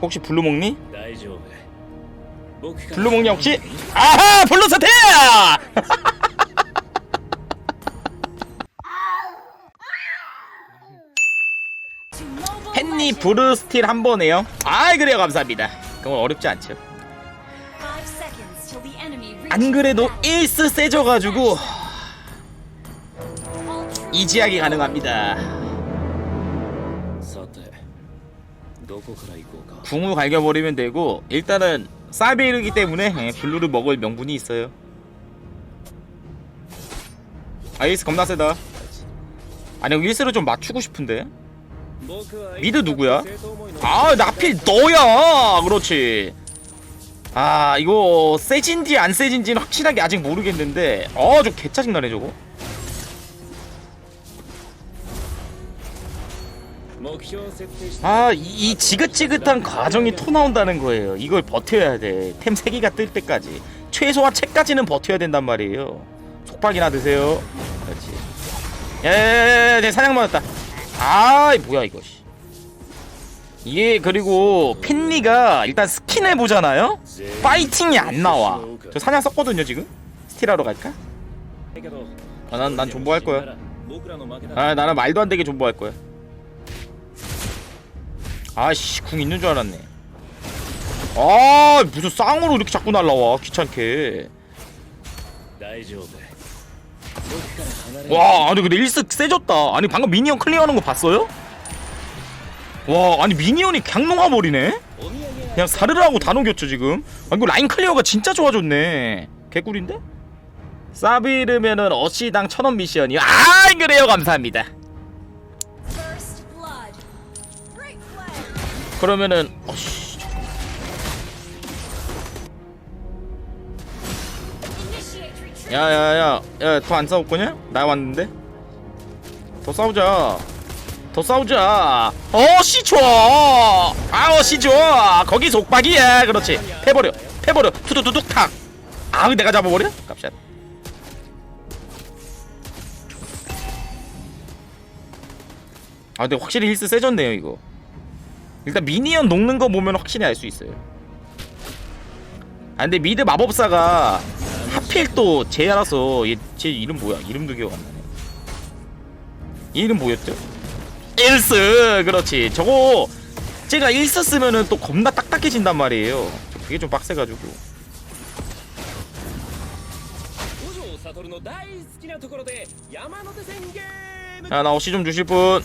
혹시 블루 먹니? 블루 먹냐 혹시? 아하 블루 사태! 헨리 브루스틸 한 번에요. 아이 그래요 감사합니다. 그건 어렵지 않죠. 안 그래도 에이스 세져가지고 이지하게 가능합니다. 궁을 갈겨버리면 되고 일단은 사베이르기 때문에 예, 블루를 먹을 명분이 있어요. 아이스 겁나 세다. 아니 윌스를 좀 맞추고 싶은데? 미드 누구야? 아 나필 너야! 그렇지. 아 이거 세진지 안 세진지는 확실하게 아직 모르겠는데 어저 개짜증나네 저거. 아, 이, 이 지긋지긋한 과정이 토 나온다는 거예요. 이걸 버텨야 돼. 템 3개가 뜰 때까지. 최소한 책까지는 버텨야 된단 말이에요. 속박이나 드세요. 그렇지. 예, 내 사냥 맞았다. 아이, 뭐야, 이거. 이게, 그리고 핀리가 일단 스킨 해보잖아요? 파이팅이 안 나와. 저 사냥 썼거든요, 지금? 스틸하러 갈까? 아, 난, 난 존버할 거야. 아, 나는 말도 안 되게 존버할 거야. 아씨 궁 있는 줄 알았네. 아 무슨 쌍으로 이렇게 자꾸 날라와 귀찮게. 와 아니 근데 1승 세졌다. 아니 방금 미니언 클리어하는 거 봤어요? 와 아니 미니언이 그냥 녹아버리네? 그냥 사르르하고 다 녹였죠 지금? 아 이거 라인 클리어가 진짜 좋아졌네. 개꿀인데? 사비르면은 어시당 천원 미션이요. 아 그래요 감사합니다. 그러면은 어씨. 야야야 야 더 안 싸울 거냐? 나 왔는데? 더 싸우자. 더 싸우자. 어씨 좋아. 아 어씨 좋아. 거기 속박이야. 그렇지. 패버려 패버려. 투두두둑 탁아 내가 잡아버려? 깝샷. 아 근데 확실히 힐스 세졌네요 이거 일단 미니언 녹는 거 보면 확실히 알 수 있어요. 아 근데 미드 마법사가 하필 또 제야라서 얘, 제 이름 뭐야? 이름도 기억 안 나네. 이름 뭐였죠? 일스! 그렇지. 저거 제가 일스 쓰면은 또 겁나 딱딱해진단 말이에요. 그게 좀 빡세가지고. 아나 어시 좀 주실 분.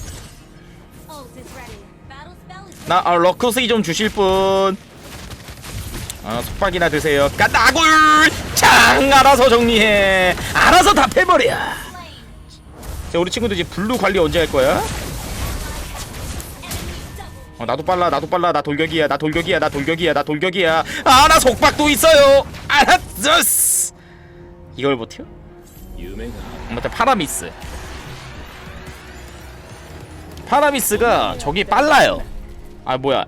나 아, 러크스 좀 주실 분. 아 속박이나 드세요. 까나굴 장 알아서 정리해. 알아서 다 패버려. 자 우리 친구들 이제 블루 관리 언제 할 거야? 어 나도 빨라 나도 빨라 나 돌격이야 나 돌격이야 나 돌격이야 나 돌격이야 아 나 속박도 있어요 알았어 이걸 버텨? 夢が 맞다 파라미스 파라미스가 저기 빨라요 아 뭐야.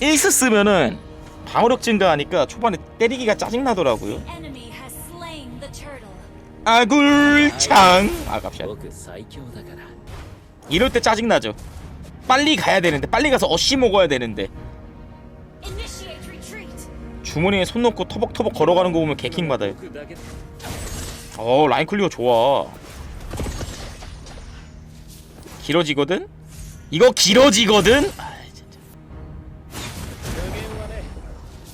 1스 쓰면은 방어력 증가하니까 초반에 때리기가 짜증나더라고요. 아굴창. 아깝샷 이럴 때 짜증나죠. 빨리 가야 되는데 빨리 가서 어씨 먹어야 되는데. 주머니에 손 넣고 터벅터벅 걸어가는 거 보면 개킹 받아요. 어 라인 클리어 좋아. 길어지거든? 이거 길어지거든?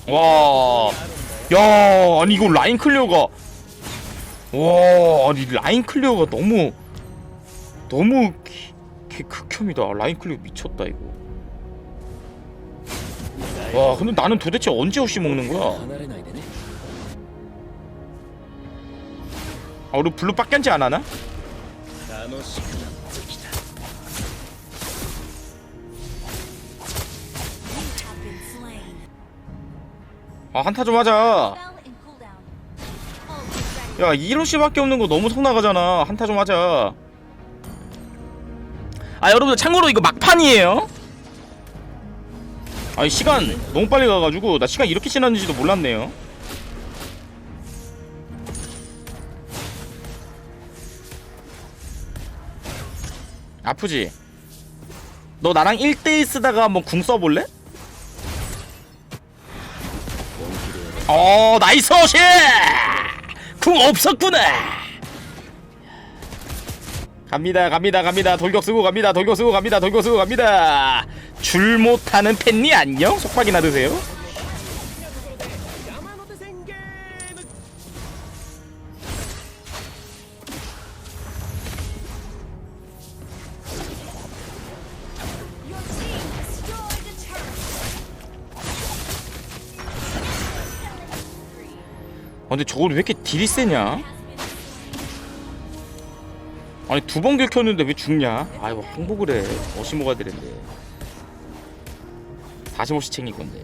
와. 야, 아니 이거 라인 클리어가 와, 아니 라인 클리어가 너무 너무 기, 기, 극혐이다. 라인 클리어 미쳤다 이거. 와, 근데 나는 도대체 언제 없이 먹는 거야? 아, 우리 블루 빡견지 안 하나? 아, 한타 좀 하자. 야, 이로씨밖에 없는 거 너무 속 나가잖아. 한타 좀 하자. 아, 여러분들 참고로 이거 막판이에요. 아, 시간 너무 빨리 가가지고 나 시간 이렇게 지났는지도 몰랐네요. 아프지? 너 나랑 1대1 쓰다가 한번 궁 써볼래? 어 나이스 어시! 궁 없었구나. 갑니다 갑니다 갑니다. 돌격 쓰고 갑니다 돌격 쓰고 갑니다 돌격 쓰고 갑니다. 줄 못하는 팬니 안녕? 속박이나 드세요 근데 저걸 왜 이렇게 딜이 세냐? 아니 두 번 긁혔는데 왜 죽냐? 아이고 홍보를 해. 어시 먹어야 되는데 45시 챙길 건데.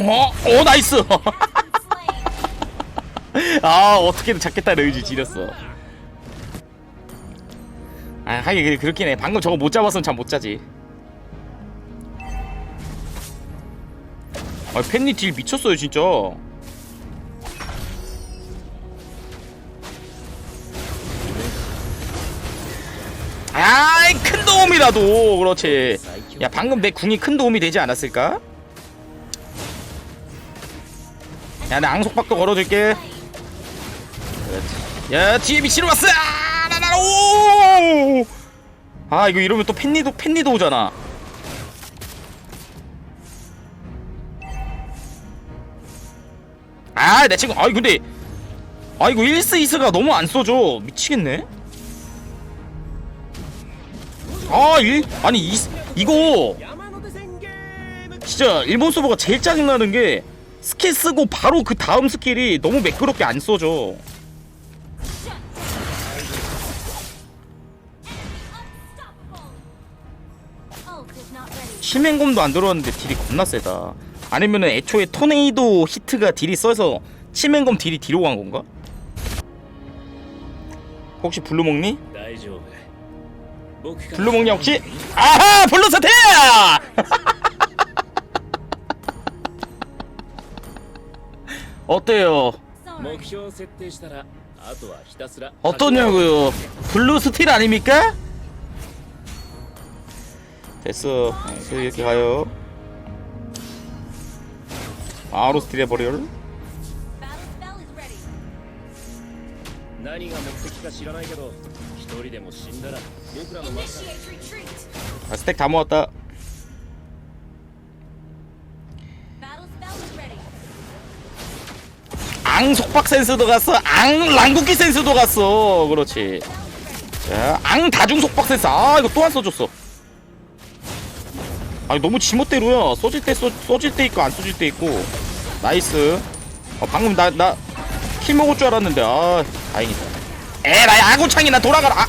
어? 오 나이스! 아 어떻게든 잡겠다는 의지 지렸어. 아 하긴 그렇긴 해. 방금 저거 못 잡았으면 잠못 자지 아 팬니 딜 미쳤어요 진짜. 아이 큰 도움이라도 그렇지. 야 방금 내 궁이 큰 도움이 되지 않았을까? 야 나 앙속박도 걸어줄게. 야 뒤에 미치러 왔어. 아, 나나나 오아 이거 이러면 또 팬니도 팬니도 오잖아 아, 내 친구. 아이 근데 아 이거 1스 2스가 너무 안 써줘 미치겠네. 아, 일 아니 이 이거 진짜 일본 서버가 제일 짜증나는 게 스킬 쓰고 바로 그 다음 스킬이 너무 매끄럽게 안 써져. 실맹검도 안 들어왔는데 딜이 겁나 세다. 아니면은 애초에 토네이도 히트가 딜이 써서 치맨검 딜이 뒤로 간 건가? 혹시 블루 먹니? 블루 먹냐 혹시? 아하! 블루 사태! 어때요? 어떠냐고요? 블루 스틸 아닙니까? 됐어. 네, 이렇게 가요. 바로 스틸 해버려. Battle spell is ready. 何が目的か知らないけど一人でも死んだら僕らのマス Initiate retreat. 아, 스택 다 모았다. Battle spell is ready. 앙 속박 센스도 갔어. 앙 랑국기 센스도 갔어. 그렇지. 자, 앙 다중 속박 센스. 아, 이거 또 안 써줬어. 아니 너무 지멋대로야. 써질 때 써, 써질 때 있고 안 써질 때 있고. 나이스 어, 방금 나 나 킬 먹을 줄 알았는데 아 다행이다 에라이 아구창이나 돌아가라 아.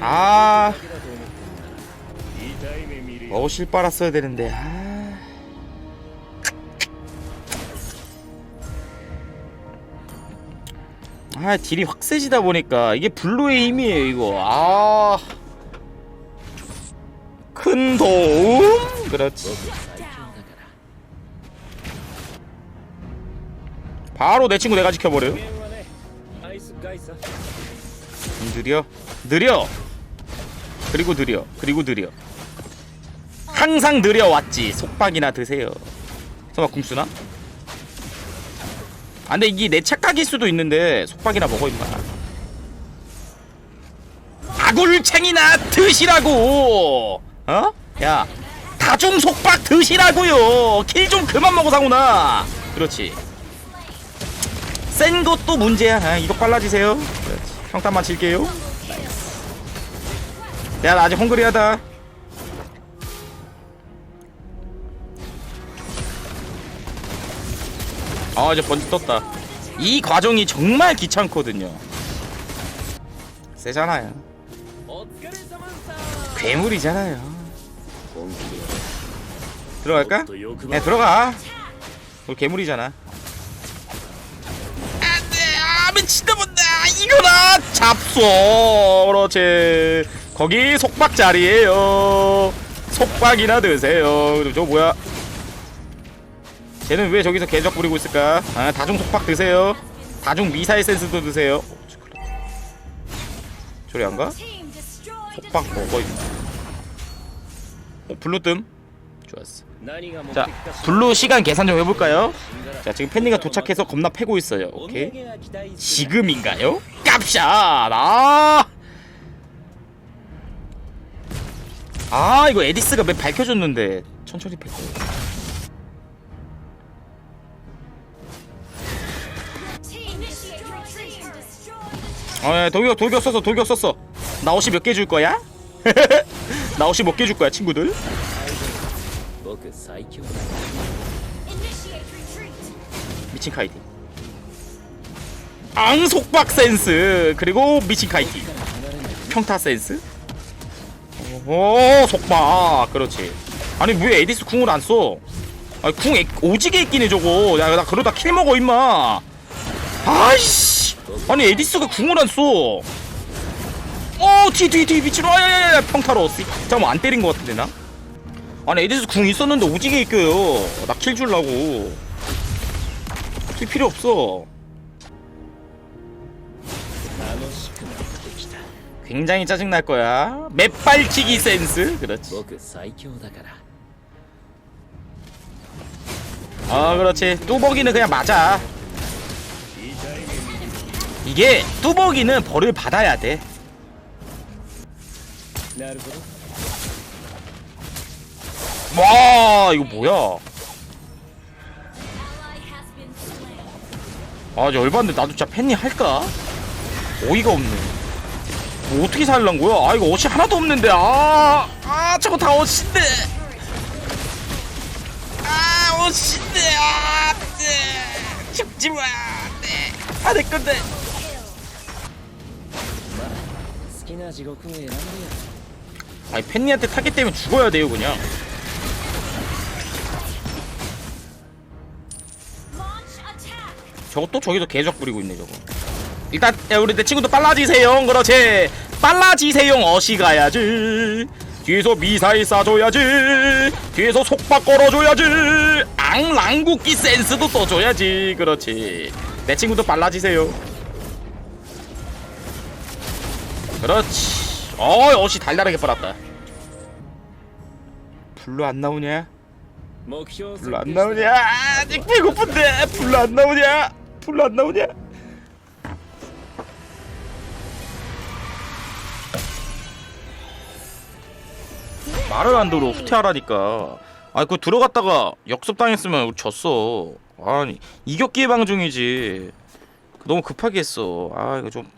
아. 어, 실빨았어야 되는데. 아. 아 딜이 확 세지다 보니까 이게 블루의 힘이에요 이거. 아 큰 도움? 그렇지. 바로 내 친구 내가 지켜버려요 느려 느려 그리고 느려 그리고 느려 항상 느려왔지. 속박이나 드세요. 설마 궁수나? 아 근데 이게 내 착각일 수도 있는데 속박이나 먹어 임마. 아굴챙이나 드시라고. 어? 야, 다중 속박 드시라고요. 킬 좀 그만 먹어 상훈아. 그렇지. 센 것도 문제야. 아, 이거 빨라지세요. 그렇지. 평탄만 칠게요. 야, 나 아직 헝그리하다. 아 이제 번지 떴다. 이 과정이 정말 귀찮거든요. 세잖아요. 괴물이잖아요. 들어갈까? 네 들어가. 우리 괴물이잖아. 안돼. 아 미친다 본다 이거나 잡소 그렇지 거기 속박 자리에요. 속박이나 드세요. 저 뭐야? 쟤는 왜 저기서 개적 부리고 있을까? 아, 다중 속박 드세요. 다중 미사일 센스도 드세요. 저리 안 가? 속박 먹어. 어, 블루 뜸. 좋았어. 자, 블루 시간 계산 좀 해볼까요? 자, 지금 팬니가 도착해서 겁나 패고 있어요. 오케이. 지금인가요? 깝샤! 나! 아, 이거 에디스가 맵 밝혀줬는데. 천천히 패고. 어, 예, 돌격 돌격 썼어 돌격 썼어. 나 옷이 몇 개 줄 거야? 나 옷이 몇 개 줄 거야 친구들? 미친 카이팅. 앙속박 센스 그리고 미친 카이팅. 평타 센스. 오 속박 그렇지. 아니 왜 에디스 궁을 안 써? 아궁 오지게 있긴 해 저거. 야나 그러다 킬 먹어 임마. 아이씨. 아니 에디스가 궁을 안 쏘. 어, 뒤뒤뒤 미치로 아야야야 평타로. 잠깐만 안 때린 것 같은데 나. 아니 에디스 궁 있었는데 오지게 이겨요. 나 킬 줄라고. 킬 필요 없어. 굉장히 짜증 날 거야. 맷발치기 센스. 그렇지. 뭐 그 아, 그렇지. 뚜벅이는 그냥 맞아. 이게 뚜벅이는 벌을 받아야 돼. 와 이거 뭐야? 아 열받네 나도 진짜 팬이 할까? 어이가 없네. 뭐 어떻게 살란 거야? 아 이거 어시 하나도 없는데 아아 아, 저거 다 어시인데 아 어시인데 아 네. 죽지 마 네. 아내 건데. 아니 팬니한테 타겟 때면 죽어야 돼요 그냥. 저거 또 저기서 계적 부리고 있네 저거. 일단 야, 우리 내 친구도 빨라지세요 그렇지? 빨라지세요 어시 가야지. 뒤에서 미사일 쏴줘야지. 뒤에서 속박 걸어줘야지. 앙랑국기 센스도 써줘야지 그렇지. 내 친구도 빨라지세요 그렇지 어이 어시 달달하게 빨았다 블루 안 나오냐 불러 안 나오냐? 아직 배고픈데 불러 안 나오냐? 불러 안 나오냐? 말을 안 들어 후퇴하라니까. 아 그거 들어갔다가 역습 당했으면 우리 졌어. 아니 이격기 방중이지. 너무 급하게 했어. 아 이거 좀